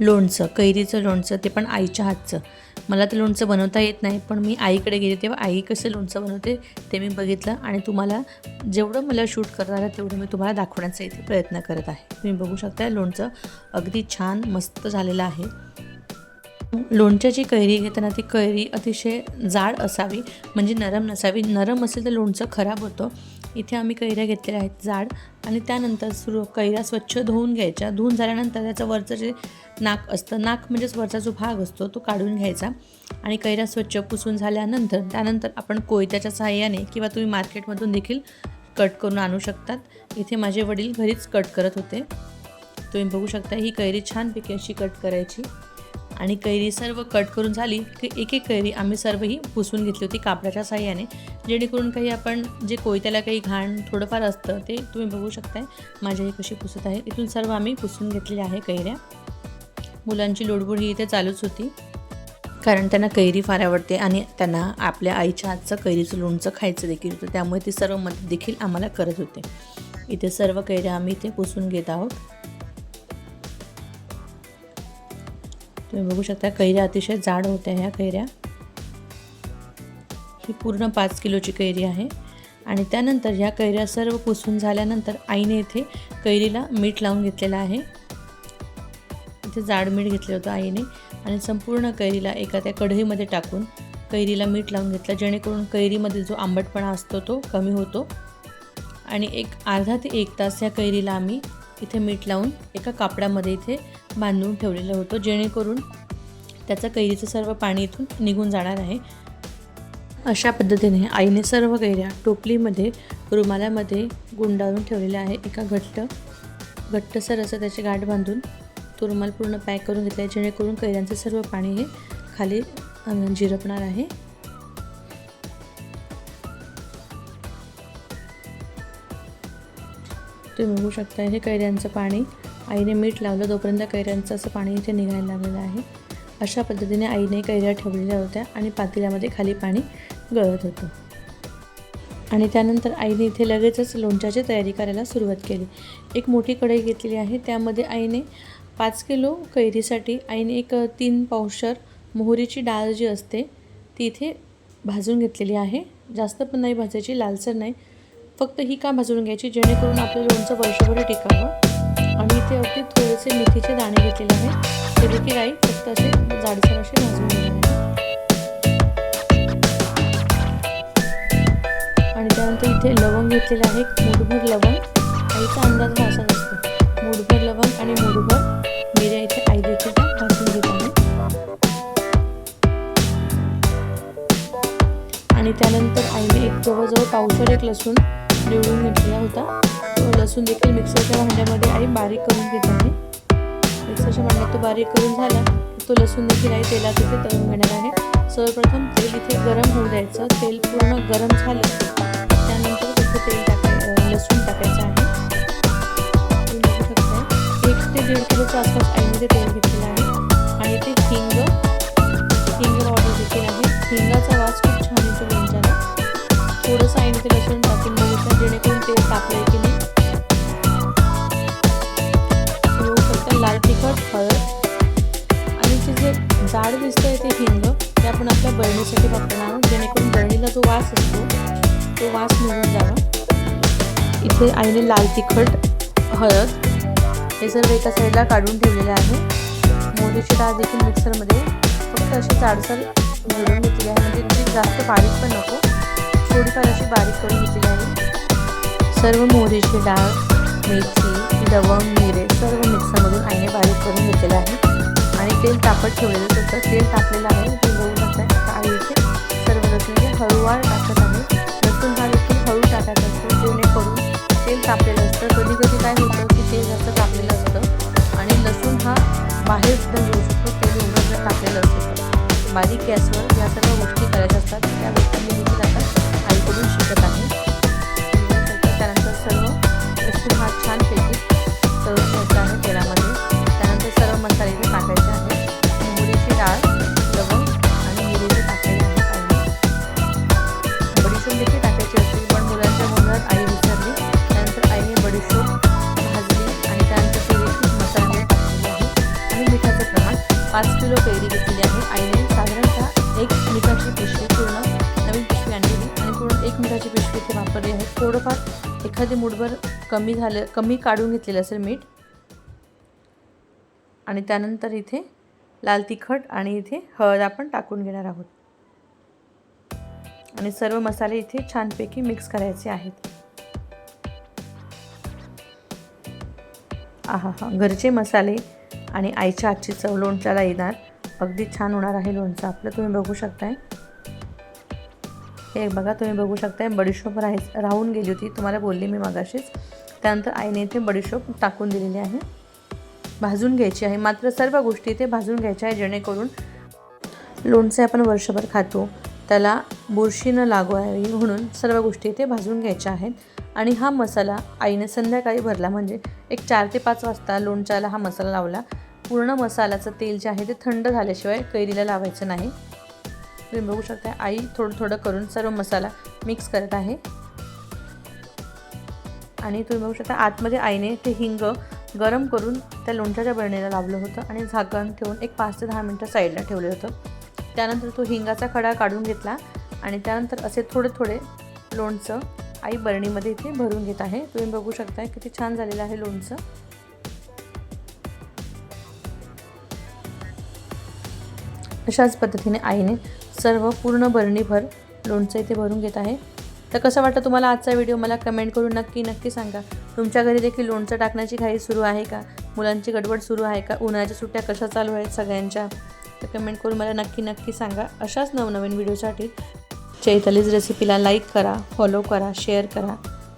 लोणचं कैरीचं लोणचं ते पण आईच्या हातचं. मला ते लोणचं बनवता येत नाही पण मी आईकडे गेले तेव्हा आई कसं लोणचं बनवते ते मी बघितलं आणि तुम्हाला जेवढं मला शूट करणार आहे तेवढं मी तुम्हाला दाखवण्याचा इथे प्रयत्न करत आहे. तुम्ही बघू शकता लोणचं अगदी छान मस्त झालेलं आहे. लोणच्याची कैरी घेताना ती कैरी अतिशय जाड असावी म्हणजे नरम नसावी. नरम असेल तर लोणचं खराब होतं इथे आम्ही कैऱ्या घेतलेल्या आहेत जाड. आणि त्यानंतर सुरू कैऱ्या स्वच्छ धुवून घ्यायच्या. धुवून झाल्यानंतर त्याचं वरचं जे नाक असतं नाक म्हणजेच वरचा जो भाग असतो तो काढून घ्यायचा. आणि कैऱ्या स्वच्छ पुसून झाल्यानंतर त्यानंतर आपण कोयत्याच्या सहाय्याने किंवा तुम्ही मार्केटमधून देखील कट करून आणू शकतात. इथे माझे वडील घरीच कट करत होते. तुम्ही बघू शकता ही कैरी छानपैकी अशी कट करायची. आणि कैरी सर्व कट करून झाली की एक एक कैरी आम्ही सर्व ही पुसून घेतली होती कापडाच्या साह्याने. जेणेकरून काही आपण जे कोयत्याला काही घाण थोडंफार असतं ते तुम्ही बघू शकताय. माझ्या ही कशी पुसत आहे. इथून सर्व आम्ही पुसून घेतलेल्या आहे कैऱ्या. मुलांची लोडबोड ही इथे चालूच होती. कारण त्यांना कैरी फार आवडते आणि त्यांना आपल्या आईच्या हातचं कैरीचं लोणचं खायचं देखील होतं. त्यामुळे ते सर्व मदत देखील आम्हाला करत होते. इथे सर्व कैऱ्या आम्ही इथे पुसून घेत आहोत. तुम्ही बघू शकता कैऱ्या अतिशय जाड होत्या ह्या कैऱ्या. ही पूर्ण पाच किलोची कैरी आहे. आणि त्यानंतर ह्या कैऱ्या सर्व पुसून झाल्यानंतर आईने इथे कैरीला मीठ लावून घेतलेलं आहे. इथे जाड मीठ घेतलं होतं आईने. आणि संपूर्ण कैरीला एका त्या कढईमध्ये टाकून कैरीला मीठ लावून घेतलं जेणेकरून कैरीमध्ये जो आंबटपणा असतो तो कमी होतो. आणि एक अर्धा ते एक तास ह्या कैरीला आम्ही इथे मीठ लावून एका कापडामध्ये इथे बांधून ठेवलेलं होतं जेणेकरून त्याचं कैरीचं सर्व पाणी इथून निघून जाणार आहे. अशा पद्धतीने आईने सर्व कैऱ्या टोपलीमध्ये रुमालामध्ये गुंडाळून ठेवलेल्या आहे एका घट्ट घट्टसर असं त्याची गाठ बांधून तो रुमाल पूर्ण पॅक करून घेतला आहे जेणेकरून कैऱ्यांचं सर्व पाणी हे खाली झिरपणार आहे. तुम्ही बघू शकता हे कैऱ्यांचं पाणी आईने मीठ लावलं तोपर्यंत कैऱ्यांचं असं पाणी इथे निघायला लागलेलं आहे. अशा पद्धतीने आईने कैऱ्या ठेवलेल्या होत्या आणि पातेल्यामध्ये खाली पाणी गळत होतं. आणि त्यानंतर आईने इथे लगेचच लोणच्याची तयारी करायला सुरुवात केली. एक मोठी कढई घेतलेली आहे त्यामध्ये आईने पाच किलो कैरीसाठी आईने एक तीन पावशर मोहरीची डाळ जी असते ती इथे भाजून घेतलेली आहे. जास्त पण नाही भाजायची लालसर नाही. फक्त ही का भाजून घ्यायची जेणेकरून आपलं लोणचं वर्षभर टिकावं. आणि इथे अगदी थोडेसे मेथीचे दाणे घेतलेले आहे ते देखील आई फक्त असे जाडसर असे भाजून घेणार आहे. आणि त्यानंतर इथे लवंग घेतलेले आहे मुठभर लवंग. आईचा अंदाज हा असाच असतो मुठभर लवंग आणि मुठभर मिऱ्या इथे आई देखील भाजून घेत आहे. आणि त्यानंतर आईने एक जवळजवळ पावशर एक लसूण निवडून घेतलेला होता. तो लसूण देखील मिक्सरच्या भांड्यामध्ये आई बारीक करून घेत आहे. मिक्सरच्या भांड्यात तो बारीक करून झाला तो लसूण देखील आई तेलात इथे तळून घेणार आहे. सर्वप्रथम तेल इथे गरम होऊ द्यायचं. तेल पूर्ण गरम झालं त्यानंतर तिथे तेल टाकायचं लसूण टाकायचं आहे. एक ते दीड किलोच्या आसपास आईमध्ये ते तेल आपल्या बरणीसाठी वापरणार आहोत. जेणेकरून बरणीला जो वास असतो तो वास निघून जावा. इथे आईने लाल तिखट हळद हे सर्व एका साईडला काढून ठेवलेले आहे. मोहरीची डाळ देखील मिक्सरमध्ये फक्त अशी जाडसर घडून घेतली आहे. म्हणजे ती जास्त बारीक पण नको. थोडीफार अशी बारीक करून घेतली आहे. सर्व मोहरीची डाळ मेथी लवंग मिरे सर्व मिक्सरमधून आईने बारीक करून घेतलेलं आहे. आणि तेल तापत ठेवलेलं त्याचं तेल तापलेलं आहे. ते बघू शकता इथे सर्व लसूण हे हळूवार टाकत आहे. लसूण हा देखील हळू टाकायचा असतो जेणेकरून तेल तापलेलं असतं. कधी कधी काय होतं की तेल जास्त तापलेलं असतं आणि लसूण हा बाहेर सुद्धा येऊ शकतो तेल एवढं जर तापलेलं असतं. बारीक गॅसवर या सर्व गोष्टी करायच्या असतात. त्या पाच किलो कैरी घेतलेली आहे. आईने साधारणतः एक मिठाची पिशवी पूर्ण नवीन पिशवी आणलेली आणि पूर्ण एक मिठाची पिशवी इथे वापरली आहे. थोडंफार एखादी मुठभर कमी झालं कमी काढून घेतलेलं असेल मीठ. आणि त्यानंतर इथे लाल तिखट आणि इथे हळद आपण टाकून घेणार आहोत. आणि सर्व मसाले इथे छानपैकी मिक्स करायचे आहेत. आहा हा घरचे मसाले आणि आईच्या आजची चव लोणच्याला येणार. अगदी छान होणार आहे लोणचं. आपलं तुम्ही बघू शकताय. हे बघा तुम्ही बघू शकताय बडीशोप राहाय राहून गेली होती. तुम्हाला बोलली मी मागाशीच. त्यानंतर आईने इथे बडीशोप टाकून दिलेली आहे. भाजून घ्यायची आहे. मात्र सर्व गोष्टी इथे भाजून घ्यायच्या आहे जेणेकरून लोणचे आपण वर्षभर खातो. त्याला बुरशी न आहे म्हणून सर्व गोष्टी इथे भाजून घ्यायच्या आहेत. आणि हा मसाला आईने संध्याकाळी भरला. म्हणजे एक चार ते पाच वाजता लोणच्याला हा मसाला लावला. पूर्ण मसाल्याचं तेल जे आहे ते थंड झाल्याशिवाय कैरीला लावायचं नाही. तुम्ही बघू शकता आई थोडं थोडं करून सर्व मसाला मिक्स करत आहे. आणि तुम्ही बघू शकता आतमध्ये आईने ते हिंग गरम करून त्या लोणच्याच्या बरणीला लावलं होतं आणि झाकण ठेवून एक पाच ते दहा मिनटं साईडला ठेवलं होतं. त्यानंतर तो हिंगाचा खडा काढून घेतला आणि त्यानंतर असे थोडे थोडे लोणचं आई बरणीमध्ये इथे भरून घेत आहे. तुम्ही बघू शकता किती छान झालेलं आहे लोणचं. अशाच पद्धतीने आईने सर्व पूर्ण बरणीभर लोणचं इथे भरून घेत आहे. तर कसं वाटतं तुम्हाला आजचा व्हिडिओ? मला कमेंट करून नक्की नक्की सांगा. तुमच्या घरी देखील लोणचं टाकण्याची घाई सुरू आहे का? मुलांची गडबड सुरू आहे का? उन्हाळ्याच्या सुट्ट्या कशा चालू आहेत सगळ्यांच्या? तर कमेंट करून मला नक्की नक्की सांगा. अशाच नवनवीन व्हिडिओसाठी चैतालीज रेसिपीला लाईक करा फॉलो करा शेअर करा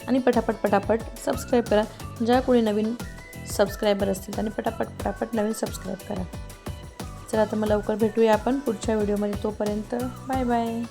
आणि पटापट पटापट सबस्क्राईब करा. ज्या कोणी नवीन सबस्क्रायबर असतील त्यांनी पटापट पटापट नवीन सबस्क्राईब करा. चला आता मग लवकर भेटूया आपण पुढच्या व्हिडिओमध्ये तोपर्यंत बाय बाय